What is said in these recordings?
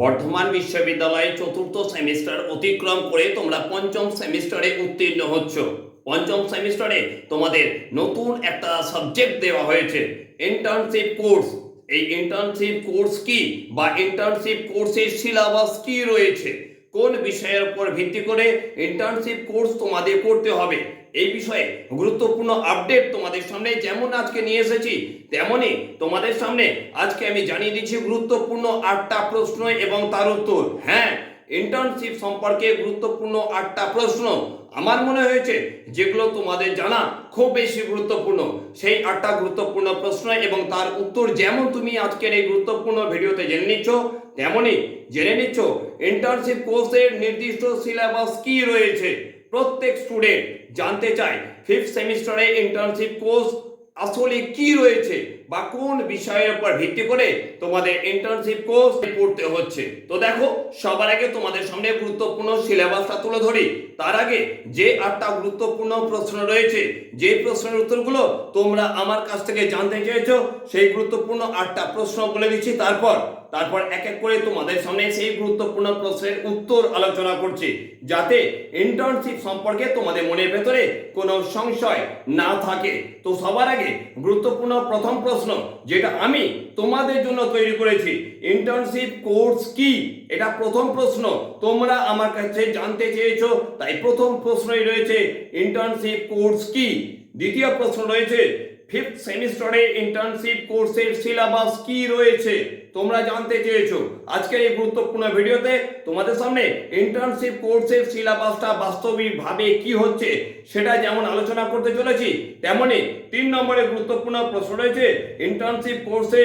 বর্ধমান বিশ্ববিদ্যালয়ে চতুর্থ সেমিস্টার অতিক্রম করে তোমরা পঞ্চম সেমিস্টারে উত্তীর্ণ হচ্ছ। পঞ্চম সেমিস্টারে তোমাদের নতুন একটা সাবজেক্ট দেওয়া হয়েছে ইন্টার্নশিপ কোর্স এই ইন্টার্নশিপ কোর্স কি বা ইন্টার্নশিপ কোর্সের সিলেবাস কি রয়েছে? কোন বিষয়ের উপর ভিত্তি করে ইন্টার্নশিপ কোর্স তোমাদের করতে হবে? এই বিষয়ে গুরুত্বপূর্ণ আপডেট তোমাদের সামনে যেমন আজকে নিয়ে এসেছি তেমনই তোমাদের সামনে আজকে আমি জানিয়ে দিচ্ছি গুরুত্বপূর্ণ আটটা প্রশ্ন এবং তার উত্তর। হ্যাঁ ইন্টার্নশিপ সম্পর্কে গুরুত্বপূর্ণ আটটা প্রশ্ন। আমার মনে হয়েছে যেগুলো তোমাদের জানা খুব বেশি গুরুত্বপূর্ণ। সেই আটটা গুরুত্বপূর্ণ প্রশ্ন এবং তার উত্তর যেমন তুমি আজকের এই গুরুত্বপূর্ণ ভিডিওতে জেনে নিচ্ছ তেমনই জেনে নিচ্ছ ইন্টার্নশিপ কোর্সের নির্দিষ্ট সিলেবাস কি রয়েছে? প্রত্যেক স্টুডেন্ট জানতে চাই ফিফথ সেমিস্টারে ইন্টার্নশিপ কোর্স আসলে কি রয়েছে? বা কোন বিষয়ের উপর ভিত্তি করে তোমাদের ইন্টার্নশিপ কোর্স পড়তে হচ্ছে? তো দেখো, সবার আগে তোমাদের সামনে গুরুত্বপূর্ণ সিলেবাসটা তুলে ধরি। তার আগে যে আটটা গুরুত্বপূর্ণ প্রশ্ন রয়েছে, যে প্রশ্নের উত্তরগুলো তোমরা আমার কাছ থেকে জানতে চেয়েছো, সেই গুরুত্বপূর্ণ আটটা প্রশ্ন বলে দিচ্ছি। তারপর তারপর এক এক করে তোমাদের সামনে সেই গুরুত্বপূর্ণ প্রশ্নের উত্তর আলোচনা করছি। যাতে ইন্টার্নশিপ সম্পর্কে তোমাদের মনের ভেতরে কোনো সংশয় না থাকে। তো সবার আগে গুরুত্বপূর্ণ প্রথম প্রশ্ন যেটা আমি তোমাদের জন্য তৈরি করেছি। ইন্টার্নশিপ কোর্স কি? এটা প্রথম প্রশ্ন। তোমরা আমার কাছে জানতে চেয়েছো, তাই প্রথম প্রশ্নই রয়েছে ইন্টার্নশিপ কোর্স কি? দ্বিতীয় প্রশ্ন রয়েছে ফিফথ সেমিস্টারে ইন্টার্নশিপ কোর্সের সিলেবাস কি রয়েছে? তোমরা জানতে চেয়েছো। আজকের এই গুরুত্বপূর্ণ ভিডিওতে তোমাদের সামনে ইন্টার্নশিপ কোর্সের সিলেবাসটা বাস্তবিকভাবে কি হচ্ছে, সেটা যেমন আলোচনা করতে চলেছি, তেমনি তিন নম্বরের গুরুত্বপূর্ণ প্রশ্ন রয়েছে ইন্টার্নশিপ কোর্সে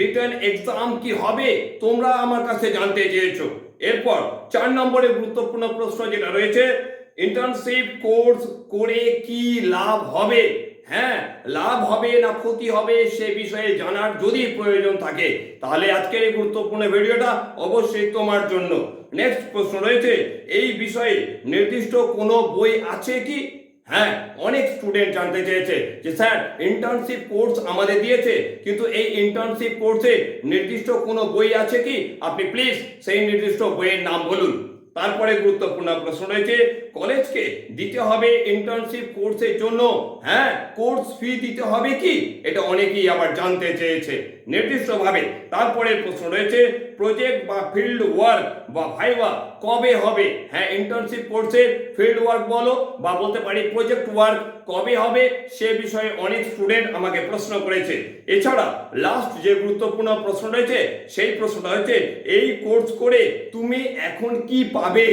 রিটার্ন এক্সাম কি হবে, তোমরা আমার কাছে জানতে চেয়েছো। এরপর চার নম্বরে গুরুত্বপূর্ণ প্রশ্ন যেটা রয়েছে ইন্টার্নশিপ কোর্স করে কি লাভ হবে হ্যাঁ লাভ হবে না ক্ষতি হবে সে বিষয়ে জানার যদি প্রয়োজন থাকে, তাহলে আজকের এই গুরুত্বপূর্ণ ভিডিওটা অবশ্যই তোমার জন্য। নেক্সট প্রশ্ন রয়েছে, এই বিষয়ে নির্দিষ্ট কোনো বই আছে কি? হ্যাঁ অনেক স্টুডেন্ট জানতে চেয়েছে যে, স্যার ইন্টার্নশিপ কোর্স আমাদের দিয়েছে, কিন্তু এই ইন্টার্নশিপ কোর্সে নির্দিষ্ট কোনো বই আছে কি? আপনি প্লিজ সেই নির্দিষ্ট বইয়ের নাম বলুন। তারপরে গুরুত্বপূর্ণ প্রশ্ন রয়েছে কলেজকে দিতে হবে ইন্টার্নশিপ কোর্সের জন্য। হ্যাঁ কোর্স ফি দিতে হবে কি? এটা অনেকেই আবার জানতে চেয়েছে। নির্দিষ্টভাবে তারপরে প্রশ্ন রয়েছে প্রজেক্ট বা ফিল্ড ওয়ার্ক বা ভাইবা কবে হবে? হ্যাঁ ইন্টার্নশিপ কোর্সের ফিল্ড ওয়ার্ক বলো বা বলতে পারি প্রজেক্ট ওয়ার্ক কবে হবে? সে বিষয়ে অনেক স্টুডেন্ট আমাকে প্রশ্ন করেছে। এছাড়া লাস্ট যে গুরুত্বপূর্ণ প্রশ্ন রয়েছে, সেই প্রশ্নটা হচ্ছে, এই কোর্স করে তুমি এখন কি পাবে?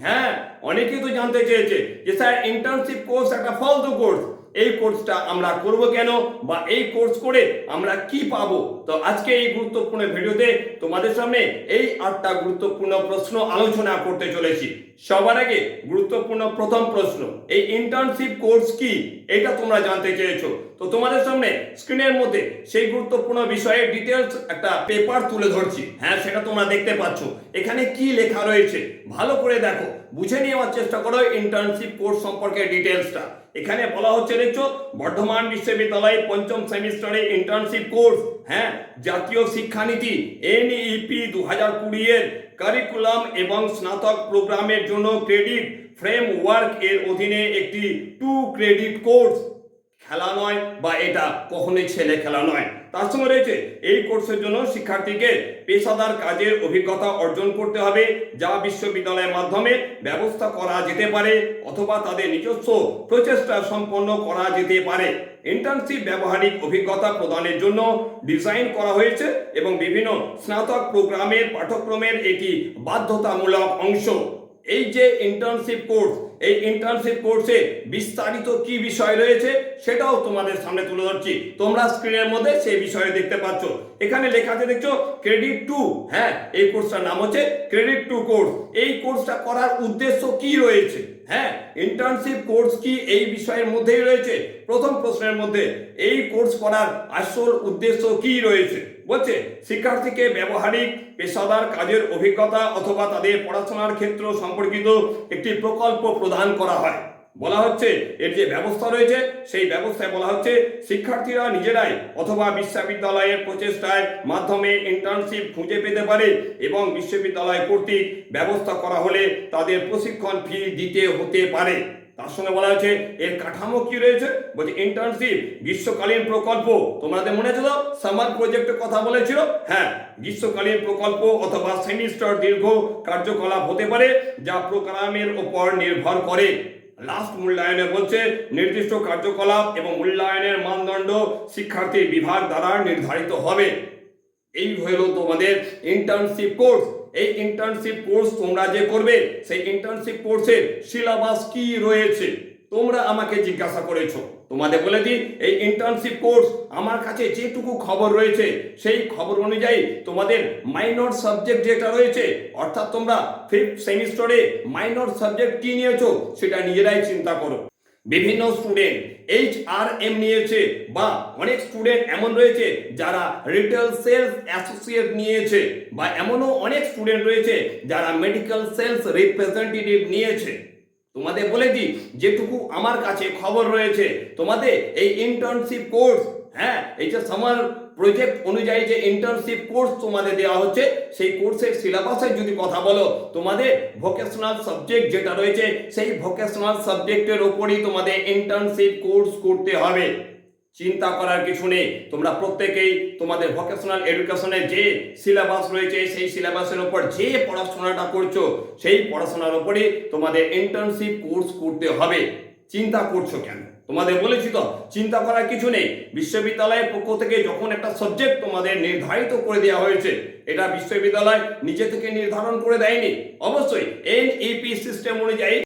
হ্যাঁ অনেকেই তো জানতে চেয়েছে যে স্যার ইন্টার্নশিপ কোর্স একটা ফালতু কোর্স এই কোর্সটা আমরা করব কেন বা এই কোর্স করে আমরা কি পাবো? তো আজকে এই গুরুত্বপূর্ণ ভিডিওতে তোমাদের সামনে এই আটটা গুরুত্বপূর্ণ প্রশ্ন আলোচনা করতে চলেছি। সবার আগে গুরুত্বপূর্ণ প্রথম প্রশ্ন, এই ইন্টার্নশিপ কোর্স কি? এটা তোমরা জানতে চেয়েছো। তো তোমাদের সামনে স্ক্রিনের মধ্যে সেই গুরুত্বপূর্ণ বিষয়ে ডিটেলস একটা পেপার তুলে ধরছি। হ্যাঁ সেটা তোমরা দেখতে পাচ্ছ। এখানে কি লেখা রয়েছে? ভালো করে দেখো। বুঝে নেওয়ার চেষ্টা করো ইন্টার্নশিপ কোর্স সম্পর্কে ডিটেলসটা এখানে বলা হচ্ছে, দেখছ, বর্ধমান বিশ্ববিদ্যালয়ে পঞ্চম সেমিস্টারে ইন্টার্নশিপ কোর্স হ্যাঁ জাতীয় শিক্ষানীতি এনইপি দু হাজার কুড়ি এর কারিকুলাম এবং স্নাতক প্রোগ্রামের জন্য ক্রেডিট ফ্রেমওয়ার্ক এর অধীনে একটি টু ক্রেডিট কোর্স খেলা নয় বা এটা কখনোই ছেলে খেলা নয়। তার সঙ্গে রয়েছে, এই কোর্সের জন্য শিক্ষার্থীকে পেশাদার কাজের অভিজ্ঞতা অর্জন করতে হবে, যা বিশ্ববিদ্যালয়ের মাধ্যমে ব্যবস্থা করা যেতে পারে অথবা তাদের নিজস্ব প্রচেষ্টা সম্পন্ন করা যেতে পারে। ইন্টার্নশিপ ব্যবহারিক অভিজ্ঞতা প্রদানের জন্য ডিজাইন করা হয়েছে এবং বিভিন্ন স্নাতক প্রোগ্রামের পাঠ্যক্রমের এটি বাধ্যতামূলক অংশ। এই যে ইন্টার্নশিপ কোর্স এই ইন্টার্নশিপ কোর্সে বিস্তারিত কি বিষয় রয়েছে সেটাও তোমাদের সামনে তুলে ধরছি। তোমরা স্ক্রিনের মধ্যে সেই বিষয়ে দেখতে পাচ্ছ। এখানে লেখা আছে, দেখছ ক্রেডিট টু হ্যাঁ এই কোর্সটার নাম হচ্ছে ক্রেডিট টু কোর্স এই কোর্সটা করার উদ্দেশ্য কি রয়েছে? হ্যাঁ ইন্টার্নশিপ কোর্স কি এই বিষয়ের মধ্যেই রয়েছে? প্রথম প্রশ্নের মধ্যে, এই কোর্স করার আসল উদ্দেশ্য কি রয়েছে? বলছে, শিক্ষার্থীকে ব্যবহারিক পেশাদার কাজের অভিজ্ঞতা অথবা তাদের পড়াশোনার ক্ষেত্র সম্পর্কিত একটি প্রকল্প প্রদান করা হয়। বলা হচ্ছে, এর যে ব্যবস্থা রয়েছে, সেই ব্যবস্থায় বলা হচ্ছে, শিক্ষার্থীরা নিজেরাই অথবা বিশ্ববিদ্যালয়ের প্রচেষ্টায় মাধ্যমে ইন্টার্নশিপ খুঁজে পেতে পারে এবং বিশ্ববিদ্যালয় কর্তৃক ব্যবস্থা করা হলে তাদের প্রশিক্ষণ ফি দিতে হতে পারে। তার সঙ্গে বলা হয়েছে, এর কাঠামো কি রয়েছে? বলছে ইন্টার্নশিপ গ্রীষ্মকালীন প্রকল্প। তোমাদের মনে ছিল সামার প্রজেক্টের কথা বলেছিল। হ্যাঁ গ্রীষ্মকালীন প্রকল্প অথবা সেমিস্টার দীর্ঘ কার্যকলাপ হতে পারে, যা প্রোগ্রামের উপর নির্ভর করে। লাস্ট মূল্যায়নে বলছে, নির্দিষ্ট কার্যকলাপ এবং মূল্যায়নের মানদণ্ড শিক্ষার্থী বিভাগ দ্বারা নির্ধারিত হবে। এই হলো তোমাদের ইন্টার্নশিপ কোর্স এই ইন্টার্নশিপ কোর্স তোমরা যে করবে, সেই ইন্টার্নশিপ কোর্সের সিলেবাস কি রয়েছে? তোমরা আমাকে জিজ্ঞাসা করেছ। তোমাদের বলে দিই, এই ইন্টার্নশিপ কোর্স আমার কাছে যেটুকু খবর রয়েছে, সেই খবর অনুযায়ী তোমাদের মাইনর সাবজেক্ট যেটা রয়েছে, অর্থাৎ তোমরা ফিফথ সেমিস্টারে মাইনর সাবজেক্ট কি নিয়েছো, সেটা নিজেরাই চিন্তা করো। বিভিন্ন স্টুডেন্ট এইচ আর এম নিয়েছে বা অনেক স্টুডেন্ট এমন রয়েছে যারা রিটেল সেলস অ্যাসোসিয়েট নিয়েছে বা এমনও অনেক স্টুডেন্ট রয়েছে যারা মেডিকেল সেলস রিপ্রেজেন্টেটিভ নিয়েছে। তোমাদের বলে দিই, যেটুকু আমার কাছে খবর রয়েছে, তোমাদের এই ইন্টার্নশিপ কোর্স হ্যাঁ এই যে সামার প্রজেক্ট অনুযায়ী যে ইন্টার্নশিপ কোর্স তোমাদের দেওয়া হচ্ছে, সেই কোর্সের সিলেবাসের যদি কথা বলো, তোমাদের ভোকেশনাল সাবজেক্ট যেটা রয়েছে, সেই ভোকেশনাল সাবজেক্টের উপরই তোমাদের ইন্টার্নশিপ কোর্স করতে হবে। চিন্তা করার কিছু নেই। তোমরা প্রত্যেকেই তোমাদের ভোকেশনাল এডুকেশনের যে সিলেবাস রয়েছে, সেই সিলেবাসের উপর যে পড়াশোনাটা করছ, সেই পড়াশোনার উপরই তোমাদের ইন্টার্নশিপ কোর্স করতে হবে। চিন্তা করছ কেন? তোমাদের বলেছি তো, চিন্তা করার কিছু নেই। বিশ্ববিদ্যালয়ের পক্ষ থেকে যখন একটা সাবজেক্ট তোমাদের নির্ধারিত করে দেওয়া হয়েছে, এটা বিশ্ববিদ্যালয় নিজে থেকে নির্ধারণ করে দেয়নি। অবশ্যই এনইপি সিস্টেম অনুযায়ী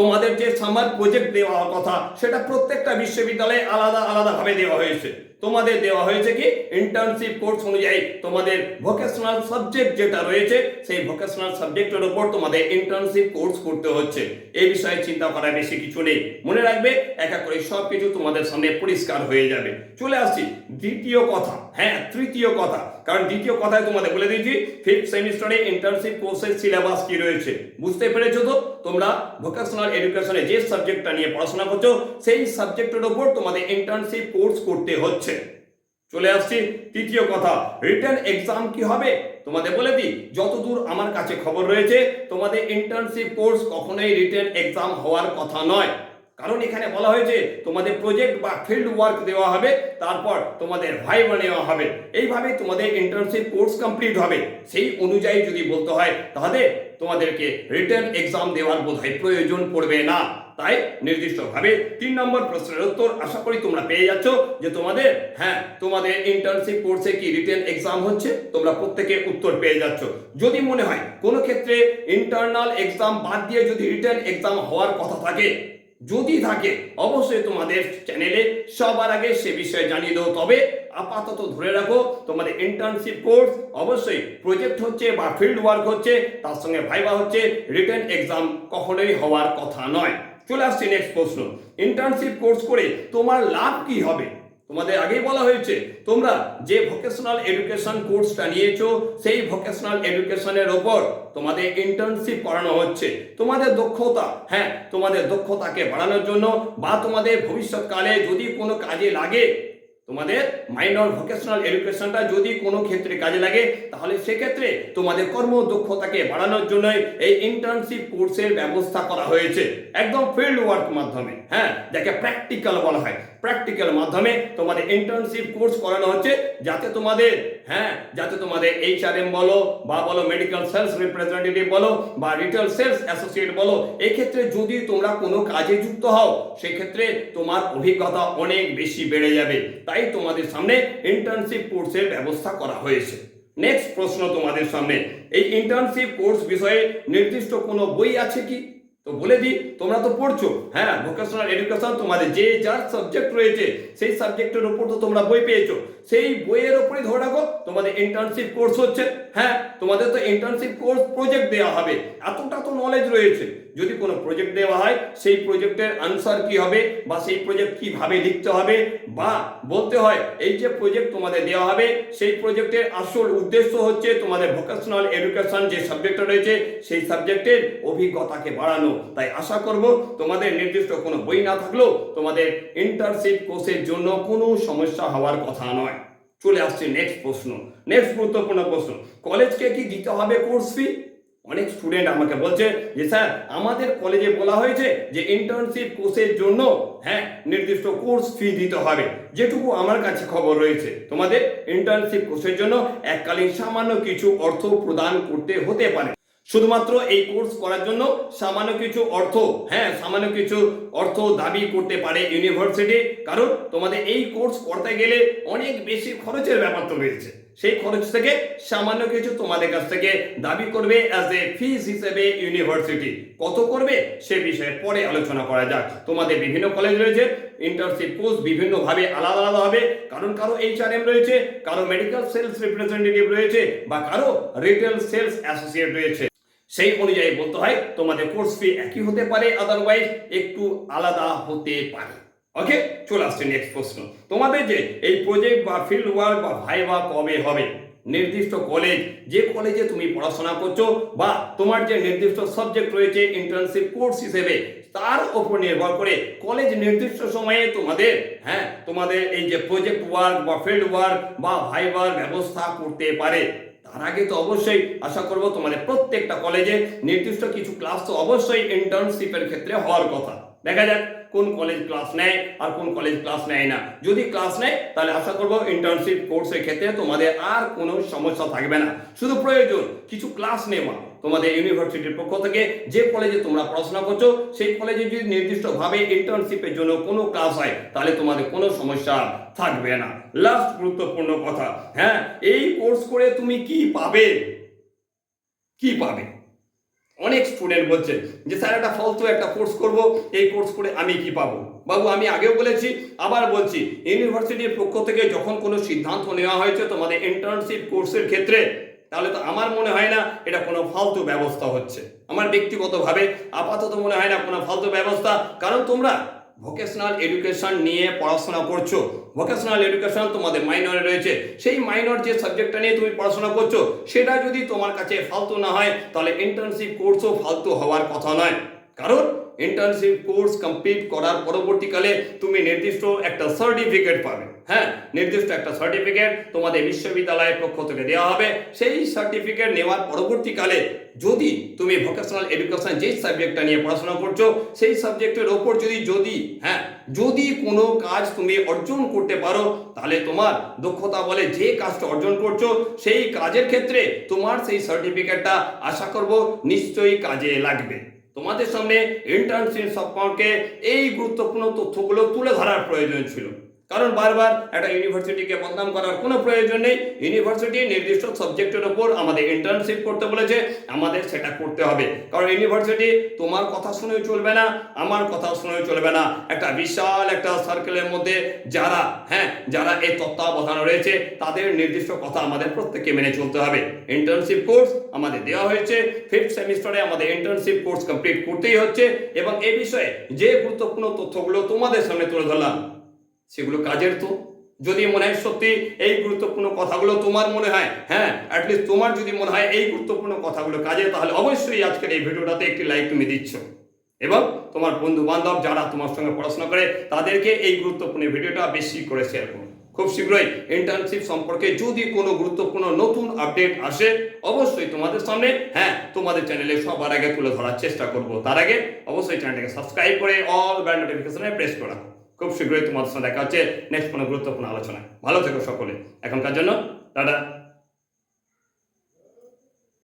তোমাদের যে সামার প্রজেক্ট দেওয়া কথা সেটা প্রত্যেকটা বিশ্ববিদ্যালয়ে আলাদা আলাদাভাবে দেওয়া হয়েছে। তোমাদের দেওয়া হয়েছে কি? ইন্টার্নশিপ কোর্স অনুযায়ী তোমাদের ভোকেশনাল সাবজেক্ট যেটা রয়েছে, সেই ভোকেশনাল সাবজেক্টের উপর তোমাদের ইন্টার্নশিপ কোর্স করতে হচ্ছে। এই বিষয়ে চিন্তা করার বেশি কিছু নেই। মনে রাখবে, এক করে সব কিছু তোমাদের সামনে পরিষ্কার হয়ে যাবে। চলে আসছি, দ্বিতীয় কথা। হ্যাঁ তৃতীয় কথা। কারণ দ্বিতীয় কথায় তোমাদের বলে দিয়েছি ফিফথ সেমিস্টারে ইন্টার্নশিপ কোর্সের সিলেবাস কি রয়েছে? বুঝতে পেরেছ তো? তোমরা ভোকেশনাল এডুকেশনে যে সাবজেক্টটা নিয়ে পড়াশোনা করছ, সেই সাবজেক্টের উপর তোমাদের ইন্টার্নশিপ কোর্স করতে হচ্ছে। চলে আসছি তৃতীয় কথা রিটার্ন এক্সাম কি হবে? তোমাদের বলে দিই, যতদূর আমার কাছে খবর রয়েছে, তোমাদের ইন্টার্নশিপ কোর্স কখনোই রিটার্ন এক্সাম হওয়ার কথা নয়। কারণ এখানে বলা হয়েছে, তোমাদের প্রজেক্ট বা ফিল্ড ওয়ার্ক দেওয়া হবে, তারপর তোমাদের ভাইবা নেওয়া হবে। এইভাবে তোমাদের ইন্টার্নশিপ কোর্স কমপ্লিট হবে। সেই অনুযায়ী যদি বলতে হয়, তাহলে তোমাদেরকে রিটার্ন এক্সাম দেওয়ার বোধহয় প্রয়োজন পড়বে না। তাই নির্দিষ্টভাবে তিন নম্বর প্রশ্নের উত্তর আশা করি তোমরা পেয়ে যাচ্ছ যে তোমাদের হ্যাঁ তোমাদের ইন্টার্নশিপ কোর্সে কি রিটেন এক্সাম হচ্ছে, তোমরা প্রত্যেকে উত্তর পেয়ে যাচ্ছ। যদি মনে হয় কোনো ক্ষেত্রে ইন্টারনাল এক্সাম বাদ দিয়ে যদি রিটেন এক্সাম হওয়ার কথা থাকে, যদি থাকে, অবশ্যই তোমাদের চ্যানেলে সবার আগে সে বিষয়ে জানিয়ে দেবো তবে আপাতত ধরে রাখো, তোমাদের ইন্টার্নশিপ কোর্স অবশ্যই প্রজেক্ট হচ্ছে বা ফিল্ড ওয়ার্ক হচ্ছে, তার সঙ্গে ভাইবা হচ্ছে রিটার্ন এক্সাম কখনোই হওয়ার কথা নয়। চলে আসছি নেক্সট প্রশ্ন। ইন্টার্নশিপ কোর্স করে তোমার লাভ কি হবে? তোমাদের আগেই বলা হয়েছে, তোমরা যে ভোকেশনাল এডুকেশন কোর্সটা নিয়েছো, সেই ভোকেশনাল এডুকেশনের ওপর তোমাদের ইন্টার্নশিপ করানো হচ্ছে। তোমাদের দক্ষতা হ্যাঁ তোমাদের দক্ষতাকে বাড়ানোর জন্য বা তোমাদের ভবিষ্যৎকালে যদি কোনো কাজে লাগে তোমাদের মাইনর ভোকেশনাল এডুকেশনটা যদি কোনো ক্ষেত্রে কাজে লাগে, তাহলে সেক্ষেত্রে তোমাদের কর্মদক্ষতাকে বাড়ানোর জন্য এই ইন্টার্নশিপ কোর্সের ব্যবস্থা করা হয়েছে। একদম ফিল্ড ওয়ার্ক মাধ্যমে হ্যাঁ যাকে প্র্যাকটিক্যাল বলা হয়। প্র্যাকটিক্যাল মাধ্যমে তোমাদের ইন্টার্নশিপ কোর্স করানো হচ্ছে, যাতে তোমাদের হ্যাঁ যাতে তোমাদের এইচ আর এম বলো বা বলো মেডিকেল সেলস রিপ্রেজেন্টেটিভ বলো বা রিটেল সেলস অ্যাসোসিয়েট বলো, এক্ষেত্রে যদি তোমরা কোনো কাজে যুক্ত হও, সেক্ষেত্রে তোমার অভিজ্ঞতা অনেক বেশি বেড়ে যাবে। তাই তোমাদের সামনে ইন্টার্নশিপ কোর্সের ব্যবস্থা করা হয়েছে। নেক্সট প্রশ্ন তোমাদের সামনে, এই ইন্টার্নশিপ কোর্স বিষয়ে নির্দিষ্ট কোনো বই আছে কি? তো বলে দিই তোমরা তো পড়ছো। হ্যাঁ ভোকেশনাল এডুকেশন তোমাদের যে যার সাবজেক্ট রয়েছে, সেই সাবজেক্টের উপর তো তোমরা বই পেয়েছ। সেই বইয়ের উপরে ধরে রাখো, তোমাদের ইন্টার্নশিপ কোর্স হচ্ছে। হ্যাঁ তোমাদের তো ইন্টার্নশিপ কোর্স প্রজেক্ট দেওয়া হবে। এতটা তো নলেজ রয়েছে। যদি কোনো প্রজেক্ট দেওয়া হয়, সেই প্রজেক্টের আনসার কি হবে বা সেই প্রজেক্ট কীভাবে লিখতে হবে বা বলতে হয়, এই যে প্রজেক্ট তোমাদের দেওয়া হবে, সেই প্রজেক্টের আসল উদ্দেশ্য হচ্ছে তোমাদের ভোকেশনাল এডুকেশন যে সাবজেক্টটা রয়েছে, সেই সাবজেক্টের অভিজ্ঞতাকে বাড়ানো। তাই আশা করব তোমাদের নির্দিষ্ট কোনো বই না থাকলেও তোমাদের ইন্টার্নশিপ কোর্সের জন্য কোনো সমস্যা হওয়ার কথা নয়। চলে আসছে নেক্সট প্রশ্ন। নেক্সট গুরুত্বপূর্ণ প্রশ্ন। কলেজকে কি দিতে হবে কোর্স ফি অনেক স্টুডেন্ট আমাকে বলছে যে, স্যার, আমাদের কলেজে বলা হয়েছে যে ইন্টার্নশিপ কোর্সের জন্য হ্যাঁ নির্দিষ্ট কোর্স ফি দিতে হবে। যেটুকু আমার কাছে খবর রয়েছে, তোমাদের ইন্টার্নশিপ কোর্সের জন্য এককালীন সামান্য কিছু অর্থ প্রদান করতে হতে পারে। শুধুমাত্র এই কোর্স করার জন্য সামান্য কিছু অর্থ হ্যাঁ সামান্য কিছু অর্থ দাবি করতে পারে ইউনিভার্সিটি কারণ তোমাদের এই কোর্স করতে গেলে অনেক বেশি খরচের ব্যাপার তো রয়েছে। সেই খরচ থেকে সামান্য কিছু তোমাদের কাছ থেকে দাবি করবে অ্যাজ এ ফিস হিসেবে ইউনিভার্সিটি কত করবে সে বিষয়ে পরে আলোচনা করা যাক। তোমাদের বিভিন্ন কলেজ রয়েছে ইন্টার্নশিপ কোর্স বিভিন্নভাবে আলাদা আলাদা হবে। কারণ কারও এইচআরএম রয়েছে, কারও মেডিকেল সেলস রিপ্রেজেন্টেটিভ রয়েছে, বা কারও রিটেল সেলস অ্যাসোসিয়েট রয়েছে। সেই অনুযায়ী বলতে হয়, তোমাদের কোর্স ফি একই হতে পারে আদারওয়াইজ একটু আলাদা হতে পারে। ওকে চলে আসছে নেক্সট প্রশ্ন। তোমাদের যে এই প্রজেক্ট বা ফিল্ড ওয়ার্ক বা ভাইবা কবে হবে? নির্দিষ্ট কলেজ যে কলেজে তুমি পড়াশোনা করছ বা তোমার যে নির্দিষ্ট সাবজেক্ট রয়েছে ইন্টার্নশিপ কোর্স হিসেবে, তার উপর নির্ভর করে কলেজ নির্দিষ্ট সময়ে তোমাদের হ্যাঁ তোমাদের এই যে প্রজেক্ট ওয়ার্ক বা ফিল্ড ওয়ার্ক বা ভাইবার ব্যবস্থা করতে পারে। তার আগে তো অবশ্যই আশা করব তোমাদের প্রত্যেকটা কলেজে নির্দিষ্ট কিছু ক্লাস তো অবশ্যই ইন্টার্নশিপের ক্ষেত্রে হওয়ার কথা। দেখা যাক। কোন কলেজ ক্লাস নেয় আর কোন কলেজ ক্লাস নেয় না। যদি ক্লাস নেয়, তাহলে আশা করব ইন্টার্নশিপ কোর্সের ক্ষেত্রে তোমাদের আর কোনো সমস্যা থাকবে না। শুধু প্রয়োজন, কিছু ক্লাস নেওয়া। তোমাদের ইউনিভার্সিটির পক্ষ থেকে যে কলেজে তোমরা পড়াশোনা করছ, সেই কলেজে যদি নির্দিষ্টভাবে ইন্টার্নশিপের জন্য কোনো ক্লাস হয়, তাহলে তোমাদের কোনো সমস্যা থাকবে না। লাস্ট গুরুত্বপূর্ণ কথা হ্যাঁ এই কোর্স করে তুমি কি পাবে? কি পাবে? অনেক স্টুডেন্ট বলছে যে, স্যার, একটা ফালতু একটা কোর্স করব। এই কোর্স করে আমি কি পাবো? বাবু, আমি আগেও বলেছি, আবার বলছি ইউনিভার্সিটির পক্ষ থেকে যখন কোনো সিদ্ধান্ত নেওয়া হয়েছে তোমাদের ইন্টার্নশিপ কোর্সের ক্ষেত্রে, তাহলে তো আমার মনে হয় না এটা কোনো ফালতু ব্যবস্থা হচ্ছে। আমার ব্যক্তিগতভাবে আপাতত মনে হয় না কোনো ফালতু ব্যবস্থা, কারণ তোমরা ভোকেশনাল এডুকেশন নিয়ে পড়াশোনা করছ। ভোকেশনাল এডুকেশন তোমাদের মাইনরে রয়েছে। সেই মাইনর যে সাবজেক্টটা নিয়ে তুমি পড়াশোনা করছ, সেটা যদি তোমার কাছে ফালতু না হয়, তাহলে ইন্টার্নশিপ কোর্সও ফালতু হওয়ার কথা নয়। কারণ ইন্টার্নশিপ কোর্স কমপ্লিট করার পরবর্তীকালে তুমি নির্দিষ্ট একটা সার্টিফিকেট পাবে। হ্যাঁ নির্দিষ্ট একটা সার্টিফিকেট তোমাদের বিশ্ববিদ্যালয়ের পক্ষ থেকে দেওয়া হবে। সেই সার্টিফিকেট নেওয়ার পরবর্তীকালে যদি তুমি ভোকেশনাল এডুকেশন যেই সাবজেক্টটা নিয়ে পড়াশোনা করছ, সেই সাবজেক্টের ওপর যদি যদি হ্যাঁ যদি কোনো কাজ তুমি অর্জন করতে পারো, তাহলে তোমার দক্ষতা বলে যে কাজটা অর্জন করছ, সেই কাজের ক্ষেত্রে তোমার সেই সার্টিফিকেটটা আশা করব নিশ্চয়ই কাজে লাগবে। তোমাদের সামনে ইন্টার্নশিপ সম্পর্কে এই গুরুত্বপূর্ণ তথ্যগুলো তুলে ধরার প্রয়োজন ছিল। কারণ বারবার একটা ইউনিভার্সিটিকে বদনাম করার কোনো প্রয়োজন নেই। ইউনিভার্সিটি নির্দিষ্ট সাবজেক্টের ওপর আমাদের ইন্টার্নশিপ করতে বলেছে, আমাদের সেটা করতে হবে। কারণ ইউনিভার্সিটি তোমার কথা শুনেও চলবে না, আমার কথা শুনেও চলবে না। একটা বিশাল একটা সার্কেলের মধ্যে যারা হ্যাঁ যারা এই তত্ত্বাবধান রয়েছে, তাদের নির্দিষ্ট কথা আমাদের প্রত্যেককে মেনে চলতে হবে। ইন্টার্নশিপ কোর্স আমাদের দেওয়া হয়েছে ফিফথ সেমিস্টারে আমাদের ইন্টার্নশিপ কোর্স কমপ্লিট করতেই হচ্ছে এবং এ বিষয়ে যে গুরুত্বপূর্ণ তথ্যগুলো তোমাদের সামনে তুলে ধরলাম সেগুলো কাজের তো। যদি মনে হয় সত্যি এই গুরুত্বপূর্ণ কথাগুলো তোমার মনে হয় হ্যাঁ অ্যাটলিস্ট তোমার যদি মনে হয় এই গুরুত্বপূর্ণ কথাগুলো কাজে, তাহলে অবশ্যই আজকের এই ভিডিওটাতে একটি লাইক তুমি দিচ্ছ। এবং তোমার বন্ধু বান্ধব যারা তোমার সঙ্গে পড়াশোনা করে, তাদেরকে এই গুরুত্বপূর্ণ ভিডিওটা বেশি করে শেয়ার করো। খুব শীঘ্রই ইন্টার্নশিপ সম্পর্কে যদি কোনো গুরুত্বপূর্ণ নতুন আপডেট আসে, অবশ্যই তোমাদের সামনে হ্যাঁ তোমাদের চ্যানেলে সবার আগে তুলে ধরার চেষ্টা করব। তার আগে অবশ্যই চ্যানেলটাকে সাবস্ক্রাইব করে অল ব্যান্ড নোটিফিকেশনে প্রেস করা। খুব শীঘ্রই তোমাদের সঙ্গে দেখা হচ্ছে। নেক্সট কোনো গুরুত্বপূর্ণ আলোচনায়। ভালো থেকো সকলে। এখনকার জন্য, টাটা।